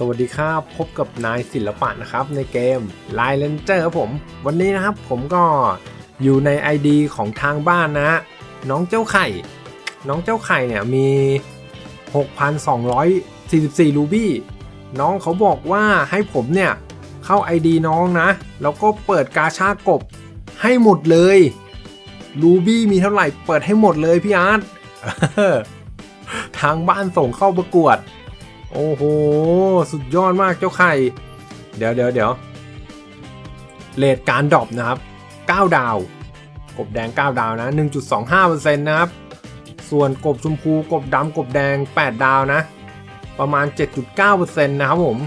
สวัสดีครับ พบกับนายศิลปะนะครับในเกม l i เลนเจอร์ครับผม วันนี้นะครับผมก็อยู่ใน ID ของทางบ้านนะฮะน้องเจ้าไข่ น้องเจ้าไข่เนี่ยมี 6,244 รูบี้ น้องเขาบอกว่าให้ผมเนี่ย เข้า ID น้องนะ แล้วก็เปิดกาชากบให้หมดเลย รูบี้มีเท่าไหร่เปิดให้หมดเลยพี่อาร์ตทางบ้านส่งเข้าประกวด โอ้โห สุดยอดมากเจ้าไข่ เดี๋ยวเดี๋ยวเดี๋ยวเลทการดรอปนะครับ 9 ดาว กบแดง 9 ดาวนะ 1.25%นะครับ ส่วนกบชมพูกบดำกบแดง 8 ดาวนะ ประมาณ 7.9%นะครับผม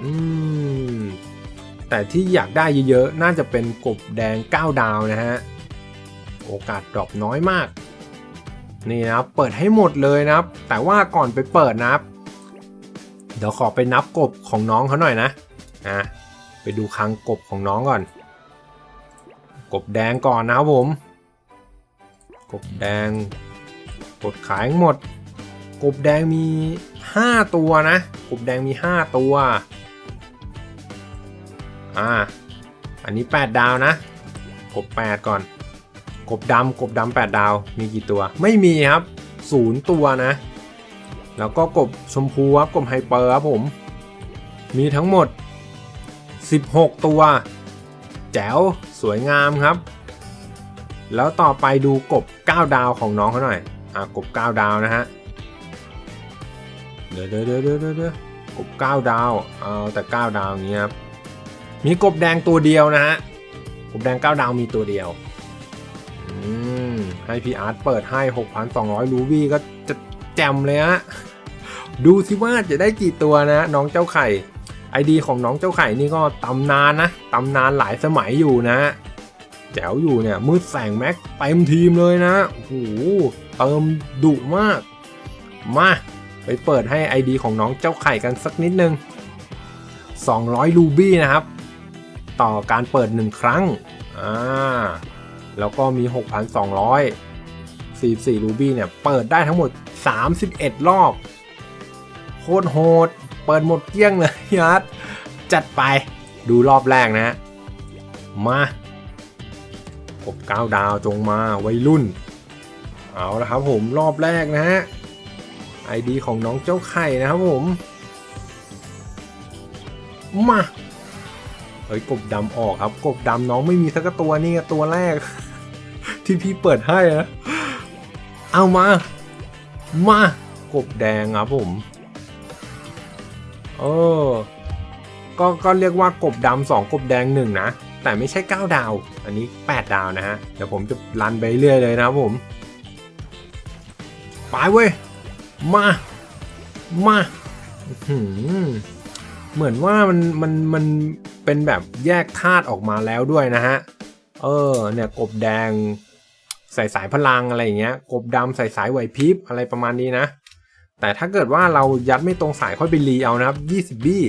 อืม แต่ที่อยากได้เยอะๆ น่าจะเป็นกบแดง 9 ดาวนะฮะ โอกาสดรอปน้อยมาก นี่นะครับ เปิดให้หมดเลยนะครับ แต่ว่าก่อนไปเปิดนะครับ เดี๋ยวขอไปนับกบของน้องเขาหน่อยนะนะไปดูคลังกบของน้องก่อน กบแดงก่อนนะครับผม กบแดงกดขายหมด กบแดงมี 5 ตัวนะ กบแดงมี 5 ตัว อ่า อันนี้ 8 ดาวนะ กบ 8 ก่อน กบดำกบดำ8ดาว มีกี่ตัว ไม่มีครับ 0 ตัวนะ แล้วก็กบชมพูครับกบไฮเปอร์ครับผม มีทั้งหมด 16 ตัว แจ๋วสวยงามครับ แล้วต่อไปดูกบ 9 ดาวของน้องเขาหน่อย อะกบ 9 ดาวนะฮะ เดี๋ยวเดี๋ยวเดี๋ยวเดี๋ยวเดี๋ยวกบ 9 ดาว เอาแต่ 9 ดาวอย่างเงี้ยครับ มีกบแดงตัวเดียวนะฮะ กบแดง 9 ดาวมีตัวเดียว อืม ให้พี่อาร์ตเปิดให้ 6,200 รูบี้ก็ แจมเลยฮะดูสิว่าจะได้กี่ตัวนะ น้องเจ้าไข่ไอดีของน้องเจ้าไข่นี่ก็ตำนานนะตำนานหลายสมัยอยู่นะแจ๋วอยู่เนี่ยมืดแสงแม็กเต็มทีมเลยนะโอ้โหเติมดุมาก มาไปเปิดให้ ID ของน้องเจ้าไข่กันสักนิดนึง 200 รูบี้นะครับ ต่อการเปิด 1 ครั้งอ่าแล้วก็มี 6,200 44รูบี้เนี่ยเปิดได้ทั้งหมด 31 รอบ โคตรโหด เปิดหมดเกลี้ยงเลยยัดจัดไปดูรอบแรกนะมาผมก้าวดาวจงมาวัยรุ่น เอาละครับผมรอบแรกนะฮะไอดีของน้องเจ้าไข่นะครับผม มา เฮ้ยกบดำออกครับ กบดำน้องไม่มีสักตัวนี่ตัวแรก ที่พี่เปิดให้นะ เอามา มากบแดงครับผมเออก็ก็เรียกว่ากบดำสองกบแดงหนึ่งนะ แต่ไม่ใช่ 9 ดาว อันนี้ 8 ดาวนะฮะ เดี๋ยวผมจะรันไปเรื่อยเลยนะครับผมไปเว้ย มา มาเหมือนว่ามันมันมันเป็นแบบแยกธาตุออกมาแล้วด้วยนะฮะ เออ เนี่ยกบแดง ใส่สายพลังอะไรอย่างเงี้ยกบดำใส่สายไหวพริบอะไรประมาณนี้นะ แต่ถ้าเกิดว่าเรายัดไม่ตรงสายค่อยไปรีเอานะครับ 20 บี้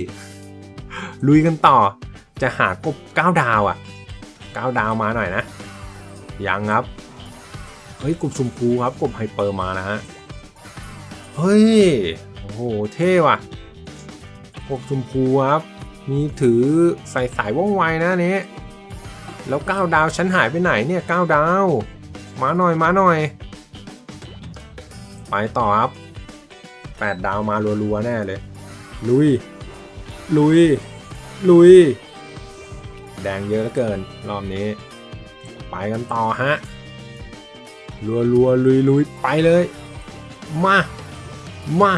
ลุยกันต่อ จะหากบ9ดาวอะ่ะ9ดาวมาหน่อยนะ ยังครับ เฮ้ยกบชมพูครับกบไฮเปอร์มานะฮะ เฮ้ย โอ้โห เท่ว่ะกบชมพูครับ มีถือใส่สายว่องไวนะเนี้ยแล้ว 9 ดาวฉันหายไปไหนเนี่ย 9 ดาว มาหน่อยมาหน่อย ไปต่อครับ8ดาวมารัวๆแน่เลย ลุย ลุย ลุย แดงเยอะเหลือเกิน รอบนี้ ไปกันต่อฮะ รัวรัวลุยลุยไปเลย มา มา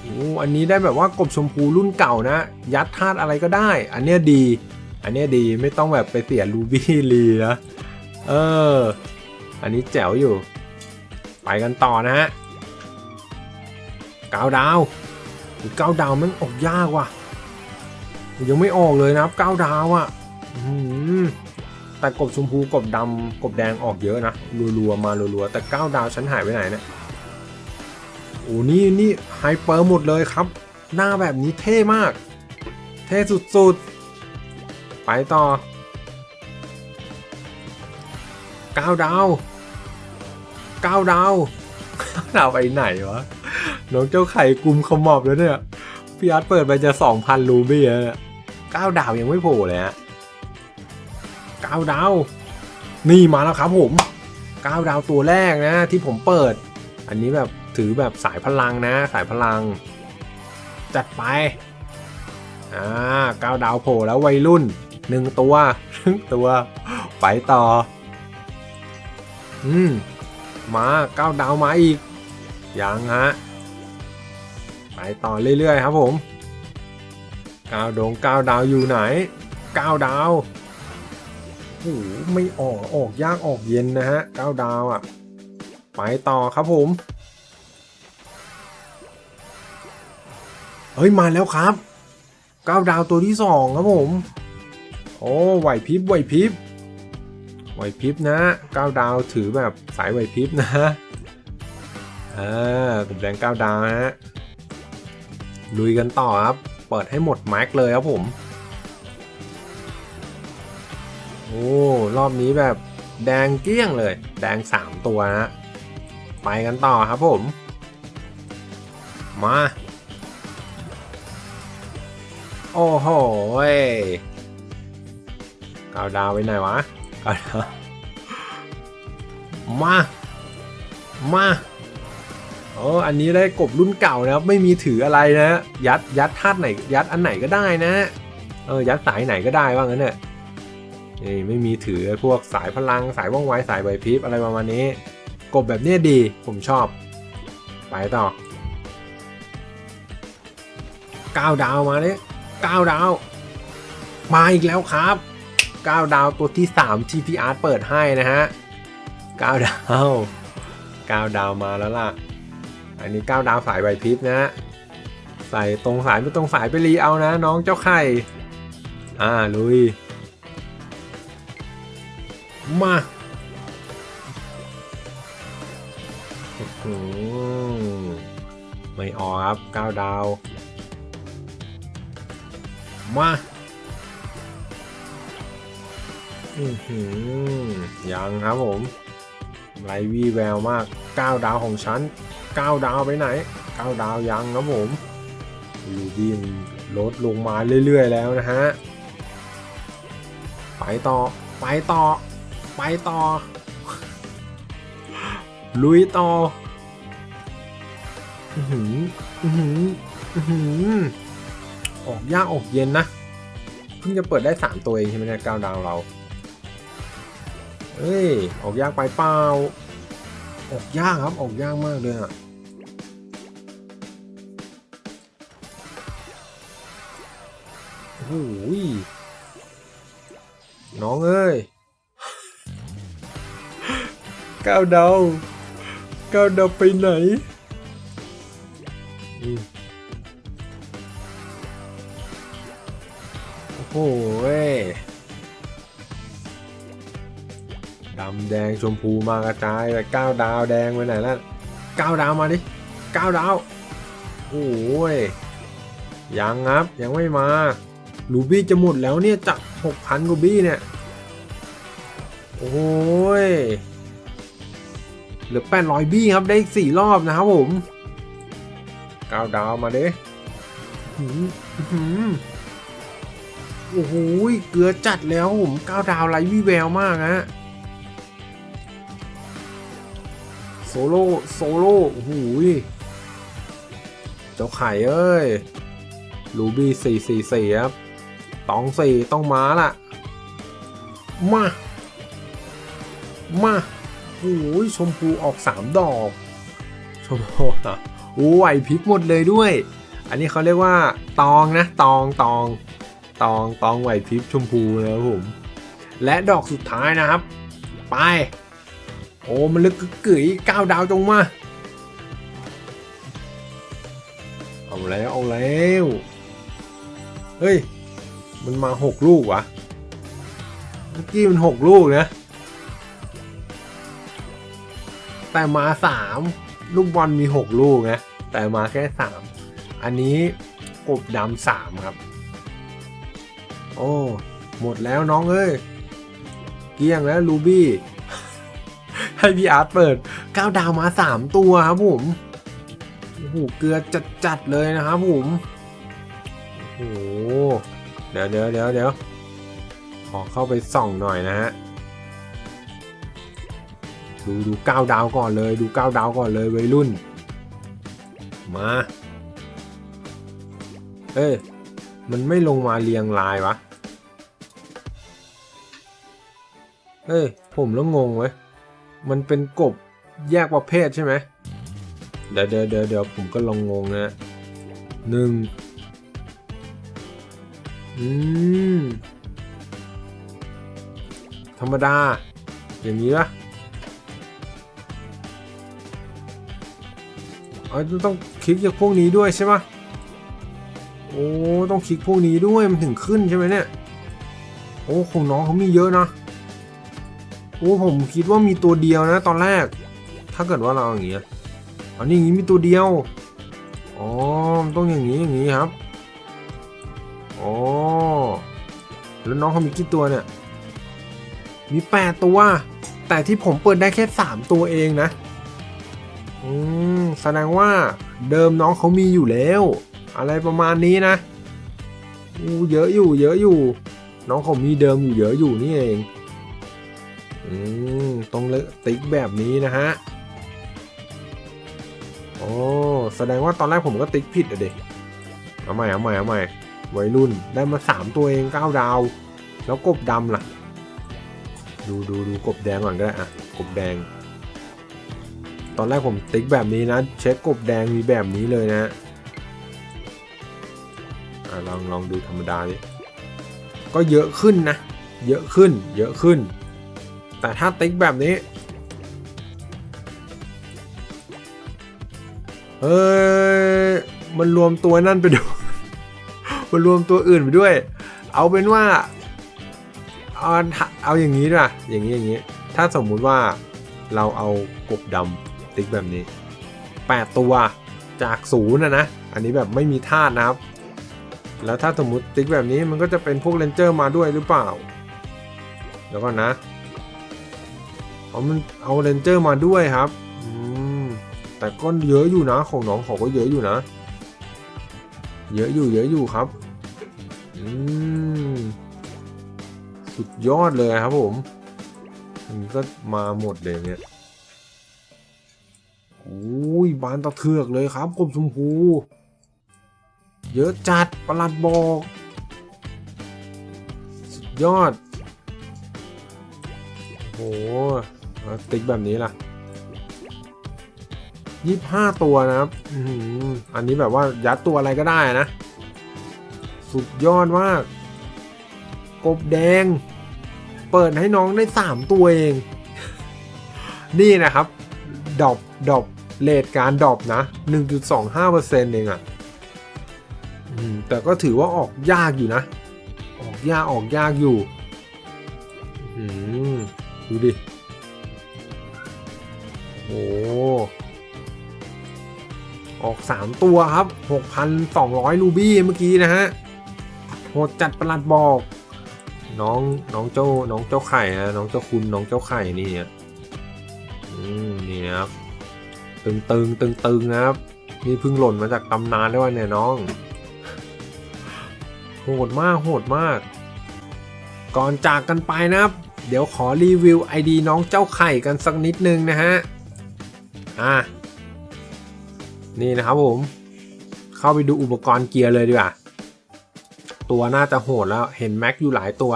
โอ้อันนี้ได้แบบว่ากบชมพูรุ่นเก่านะ ยัดธาตุอะไรก็ได้ อันเนี้ยดี อันเนี้ยดีไม่ต้องแบบไปเสียรูบี้ลีนะ เออ อันนี้แจ๋วอยู่ ไปกันต่อนะฮะเก้าดาวเก้าดาวมันออกยากว่ะ ยังไม่ออกเลยนะครับเก้าดาวอะ่ะแต่กบชมพูกบดำกบแดงออกเยอะนะรัวๆมารัวๆแต่เก้าดาวฉันหายไปไหนเนี่ยโอ้นี่นี่ไฮเปอร์หมดเลยครับ หน้าแบบนี้เท่มาก เท่สุดๆ ไปต่อก้าดาว ก้าดาวดาวไปไหนวะน้องเจ้าไข่กลุ่มขมอบแล้วเนี่ยพี่อาร์ตเปิดไปจะสองพันรูบี้แล้วเนี่ยเก้าดาวยังไม่โผล่เลยฮะเก้าดาวนี่มาแล้วครับผมเก้าดาวตัวแรกนะที่ผมเปิด อันนี้แบบถือแบบสายพลังนะ สายพลัง จัดไปอ่าเก้าดาวโผล่แล้ววัยรุ่นหนึ่งตัวหนึ่งตัว ไปต่อ อืม มาเก้าดาวมาอีก ยังฮะ ไปต่อเรื่อยๆครับผมเก้าดงเก้าดาวอยู่ไหนเก้าดาวโอ้ไม่ออกออกยากออกเย็นนะฮะเก้าดาวอะ ไปต่อครับผม เฮ้ย มาแล้วครับเก้าดาวตัวที่สองครับผม โอ้ไหวพริบไหวพริบ ไหวพริบนะเก้าดาวถือแบบสายไหวพริบนะอ่ากลุ่มแดงเก้าดาวนะฮะลุยกันต่อครับ เปิดให้หมดแม็กเลยครับผม โอ้รอบนี้แบบแดงเกลี้ยงเลย แดง 3 ตัวนะไปกันต่อครับผม มา โอ้โหเว้าดาวไปไหนวะ มา มาโอ้อันนี้ได้กบรุ่นเก่านะครับ ไม่มีถืออะไรนะ ยัด ยัดธาตุไหน ยัดอันไหนก็ได้นะ เออ ยัดสายไหนก็ได้ว่างั้นเนี่ยนี่ไม่มีถือพวกสายพลัง สายว่องไว สายไหวพริบอะไรประมาณนี้ กบแบบเนี้ยดี ผมชอบ ไปต่อก้าวดาวมาเนี่ยก้าวดาว มาอีกแล้วครับ ก้าดาวตัวที่3 TPR เปิดให้นะฮะก้าดาวก้าดาวมาแล้วล่ะ อันนี้ก้าดาวสายไหวพริบนะฮะ ใส่ตรงสายไม่ตรงสายไปรีเอานะ น้องเจ้าไข่ อ่า ลุย มาไม่ออกครับก้าดาว มา ยังครับผมไรวีแววมาก 9 ดาวของฉัน 9 ดาวไปไหน 9 ดาวยังครับผมลูบีมลดลงมาเรื่อย ๆ แล้วนะฮะ ไปต่อ ไปต่อ ไปต่อ ลุยต่ออื้อหืออื้อหืออื้อหือออกยากออกเย็นนะ เพิ่งจะเปิดได้ 3 ตัวเองใช่ไหมเนี่ย9ดาวเรา เฮ้ย ออกยากไปเปล่า ออกยากครับ ออกยากมากเลยอะโอ้โหยน้องเอ้ยก้าวดาวก้าวดาวไปไหนอืมโอ้โห ดำแดงชมพูมากระจายไปเก้าดาวแดงไปไหนแล้วเก้าดาวมาดิเก้าดาวโอ้ยยังครับยังไม่มาลูบี้จะหมดแล้วเนี่ยจากหกพันลูบี้เนี่ยโอ้ยเหลือแปดร้อยบี้ครับได้อีกสี่รอบนะครับผมเก้าดาวมาดิโอ้โหเกลือจัดแล้วผมเก้าดาวไรวิแววมากฮะ ซโล่โซโล่โอ้โหยเจ้าไข่เอ้ยลูบี้สี่สี่สี่ครับตองสี่ต้องมาละมา มาโอ้ยชมพูออกสามดอก ชมพูอะโอ้ไหวพริบหมดเลยด้วย อันนี้เขาเรียกว่า ตองนะ ตองตอง ตองตองไหวพริบชมพูนะครับผม และดอกสุดท้ายนะครับ ไป โอ้มันลึกกึ๋ยก้าวดาวจงมา เอาแล้วเอาแล้ว เฮ้ย มันมาหกลูกวะเมื่อกี้มันหกลูกนะ แต่มาสามลูกบอลมีหกลูกนะ แต่มาแค่สามอันนี้กบดำสามครับ โอ้ หมดแล้วน้องเอ้ย เกี้ยงแล้วลูบี้ ให้พี่อาร์ตเปิด9ดาวมา3ตัวครับผมโอ้โหเกลือจัดๆเลยนะครับผมโอ้เดี๋ยวเดี๋ยวเดี๋ยวเดี๋ยวขอเข้าไปส่องหน่อยนะฮะดูดูก้าวดาวก่อนเลยดูก้าวดาวก่อนเลยวัยรุ่น มาเอ้ยมันไม่ลงมาเรียงรายวะเอ้ยผมแล้วงงเว้ย มันเป็นกบแยกประเภทใช่ไหมเดี๋ยวเดี๋ยวเดี๋ยวผมก็ลองงงนะหนึ่งอืม ธรรมดา อย่างนี้ปะอ๋อต้องคลิกจากพวกนี้ด้วยใช่ปะโอ้ ต้องคลิกพวกนี้ด้วยมันถึงขึ้นใช่ไหมเนี่ย โอ้ ของน้องเขามีเยอะนะ อ้ผมคิดว่ามีตัวเดียวนะตอนแรก ถ้าเกิดว่าเราอย่างเงี้ยอันนี้อย่างงี้มีตัวเดียว อ๋อต้องอย่างนี้อย่างนี้ครับ อ๋อ แล้วน้องเขามีกี่ตัวเนี่ย มี8ตัว แต่ที่ผมเปิดได้แค่3ตัวเองนะ อืม แสดงว่าเดิมน้องเขามีอยู่แล้ว อะไรประมาณนี้นะอู้เยอะอยู่ เยอะอยู่ น้องเขามีเดิมอยู่เยอะอยู่นี่เอง อืมตรงเลติ๊กแบบนี้นะฮะโอ้แสดงว่าตอนแรกผมก็ติ๊กผิดอะเด็กเอาใหม่เอาใหม่เอาใหม่วัยรุ่นได้มาสามตัวเองเก้าดาว แล้วกบดำล่ะ ดูดูดูกบแดงก่อนก็ได้อะกบแดง ตอนแรกผมติ๊กแบบนี้นะ เช็คกบแดงมีแบบนี้เลยนะอะลองลองดูธรรมดาดิก็เยอะขึ้นนะ เยอะขึ้น เยอะขึ้น แต่ถ้าติ๊กแบบนี้เอ้ย มันรวมตัวนั่นไปด้วย มันรวมตัวอื่นไปด้วย เอาเป็นว่า เอาเอาอย่างนี้ด้วยอย่างนี้อย่างนี้ ถ้าสมมุติว่าเราเอากบดำติ๊กแบบนี้ 8 ตัวจากศูนย์นะนะ อันนี้แบบไม่มีธาตุนะครับ แล้วถ้าสมมติติ๊กแบบนี้มันก็จะเป็นพวกเรนเจอร์มาด้วยหรือเปล่า แล้วก็นะ เอามันเอาเรนเจอร์มาด้วยครับอืมแต่ก็เยอะอยู่นะของน้องเขาก็เยอะอยู่นะ เยอะอยู่เยอะอยู่ครับอืมสุดยอดเลยครับผมมันก็มาหมดเลยเนี่ยโอ้ยบานตะเทือกเลยครับกบชมพู เยอะจัดประหลัดบอกสุดยอดโอ้ ติ๊กแบบนี้ล่ะยี่ห้าตัวนะครับอันนี้แบบว่ายัดตัวอะไรก็ได้นะ สุดยอดมาก กบแดง เปิดให้น้องได้สามตัวเอง นี่นะครับ ดอบดอบเลทการดอบนะ 1.25%เองอะ่ะอืมแต่ก็ถือว่าออกยากอยู่นะ ออกยากออกยากอยู่อืมดูดิ อ้ออก 3 ตัวครับ 6,200 รูบี้เมื่อกี้นะฮะโหดจัดประหลัดบอก น้องน้องเจ้าน้องเจ้าไข่นะน้องเจ้าคุณน้องเจ้าไข่นี่เนี่ยอืมนี่นะครับ ตึงตึงตึงตึงนะครับนี่เพิ่งหล่นมาจากตำนานได้ว่าเนี่ยน้อง โหดมากโหดมาก ก่อนจากกันไปนะครับ เดี๋ยวขอรีวิว ID น้องเจ้าไข่กันสักนิดนึงนะฮะ อะนี่นะครับผม เข้าไปดูอุปกรณ์เกียร์เลยดีกว่า ตัวน่าจะโหดแล้วเห็นแม็กอยู่หลายตัว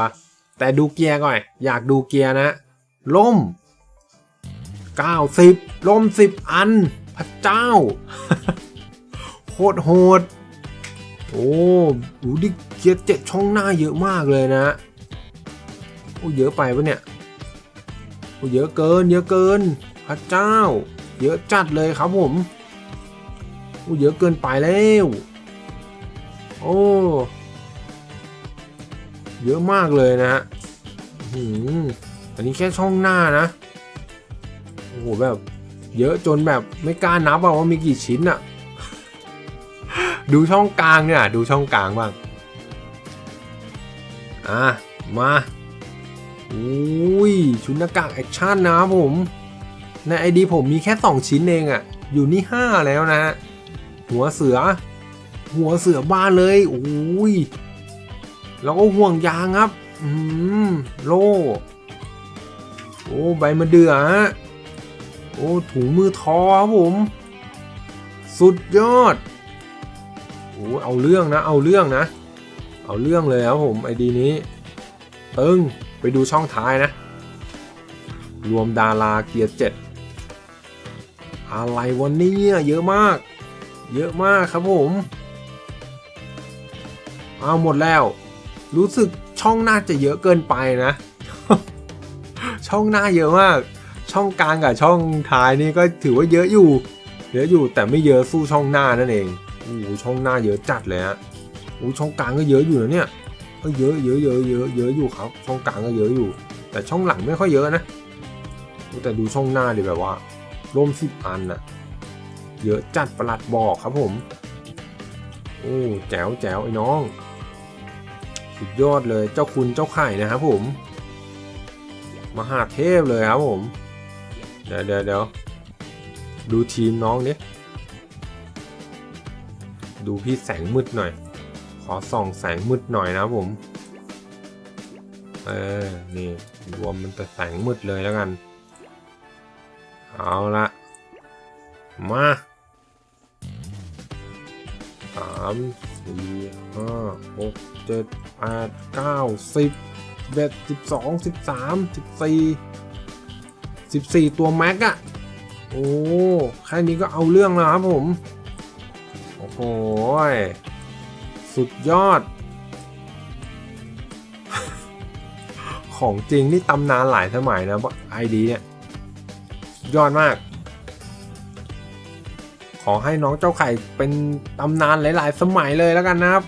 แต่ดูเกียร์ก่อนอยากดูเกียร์นะล่ม 90ล่ม 10 อัน พระเจ้า โคตรโหด โอ้โหดิเกียร์เจ็ดช่องหน้าเยอะมากเลยนะ โอ้เยอะไปปะเนี่ย โอ้เยอะเกิน เยอะเกิน พระเจ้า เยอะจัดเลยครับผมโอ้เยอะเกินไปแล้วโอ้เยอะมากเลยนะฮะหืมอันนี้แค่ช่องหน้านะโอ้โหแบบเยอะจนแบบไม่กล้านับว่ามีกี่ชิ้นอะดูช่องกลางเนี่ยดูช่องกลางบ้างอะมาอุ้ยชุดหน้ากากแอคชั่นนะผม ในไอดีผมมีแค่ 2 ชิ้นเองอะ่ะ อยู่นี่ 5 แล้วนะฮะ หัวเสือ หัวเสือบ้านเลยโอ้ยแล้วก็ห่วงยางครับ อืม โล่โอ้ใบมะเดื่อฮะ โอ้ถุงมือทอครับผม สุดยอด โอ้เอาเรื่องนะ เอาเรื่องนะ เอาเรื่องเลยครับผมไอดีนี้ ตึงไปดูช่องท้ายนะ รวมดาราเกียร์เจ็ด อะไรวันนี้เยอะมาก เยอะมากครับผมเอาหมดแล้ว รู้สึกช่องหน้าจะเยอะเกินไปนะ ช่องหน้าเยอะมาก ช่องกลางกับช่องท้ายนี่ก็ถือว่าเยอะอยู่เยอะอยู่แต่ไม่เยอะสู้ช่องหน้านั่นเองโอ้โหช่องหน้าเยอะจัดเลยฮะโอ้ช่องกลางก็เยอะอยู่นะเนี่ยก็เยอะเยอะเยอะเยอะเยอะอยู่ครับ ช่องกลางก็เยอะอยู่ แต่ช่องหลังไม่ค่อยเยอะนะแต่ดูช่องหน้าดิแบบว่า ร่มสิบอันน่ะเยอะจัดประหลัดบอกครับผม โอ้แจ๋วแจ๋วไอ้น้อง สุดยอดเลยเจ้าคุณเจ้าไข่นะครับผม มหาเทพเลยครับผม เดี๋ยวเดี๋ยวเดี๋ยวดูทีมน้องดิดูพี่แสงมืดหน่อย ขอส่องแสงมืดหน่อยนะครับผม เออ นี่รวมมันแต่แสงมืดเลยแล้วกัน เอาละมาสามสี่ห้าหกเจ็ดแปดเก้าสิบเอ็ดสิบสองสิบสามสิบสี่สิบสี่ตัวแม็กอะโอ้แค่นี้ก็เอาเรื่องแล้วครับผม โอ้โหยสุดยอด ของจริงนี่ตำนานหลายสมัยนะไอดีเนี่ย ยอดมาก ขอให้น้องเจ้าไข่เป็นตำนานหลาย ๆ สมัยเลยแล้วกันนะครับ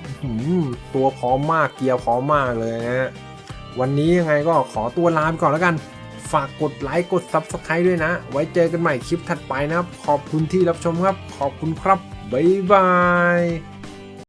ตัวพร้อมมากเกียร์พร้อมมากเลยนะฮะวันนี้ยังไงก็ขอตัวลาไปก่อนแล้วกัน ฝากกดไลค์กด Subscribe ด้วยนะ ไว้เจอกันใหม่คลิปถัดไปนะครับ ขอบคุณที่รับชมครับ ขอบคุณครับ บ๊ายบาย